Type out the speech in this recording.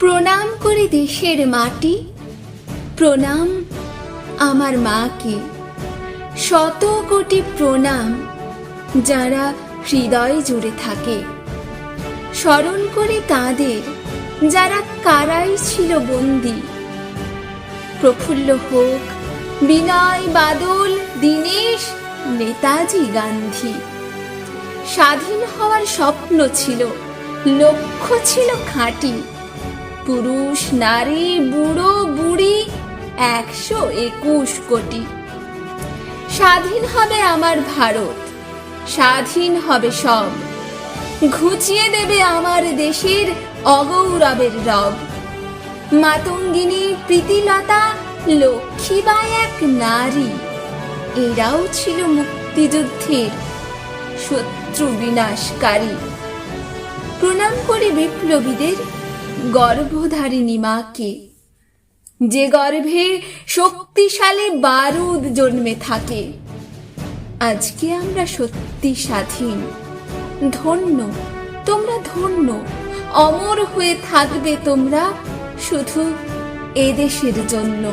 প্রণাম করে দেশের মাটি। প্রণাম আমার মাকে। শত কোটি প্রণাম যারা হৃদয় জুড়ে থাকে। স্মরণ করে তাদের যারা কারাই ছিল বন্দী। প্রফুল্ল হোক, বিনয় বাদল, দীনেশ, নেতাজি গান্ধী। স্বাধীন হওয়ার স্বপ্ন ছিল, লক্ষ্য ছিল খাঁটি। পুরুষ, নারী, বুড়ো, বুড়ি, একশো একুশ কোটি। স্বাধীন হবে আমার ভারত, স্বাধীন হবে সব। ঘুচিয়ে দেবে আমার দেশের অগৌরবের রব। মাতঙ্গিনী প্রীতিলতা লক্ষ্মীবাই এক নারী, এরাও ছিল মুক্তিযুদ্ধের শত্রু বিনাশকারী। প্রণাম করে বিপ্লবীদের গর্ভধারিণী মাকে। যে গর্ভে শক্তিশালী বারুদ জন্মে থাকে, আজকে আমরা সত্যি স্বাধীন। ধন্য, তোমরা ধন্য, অমর হয়ে থাকবে তোমরা শুধু এদেশের জন্য।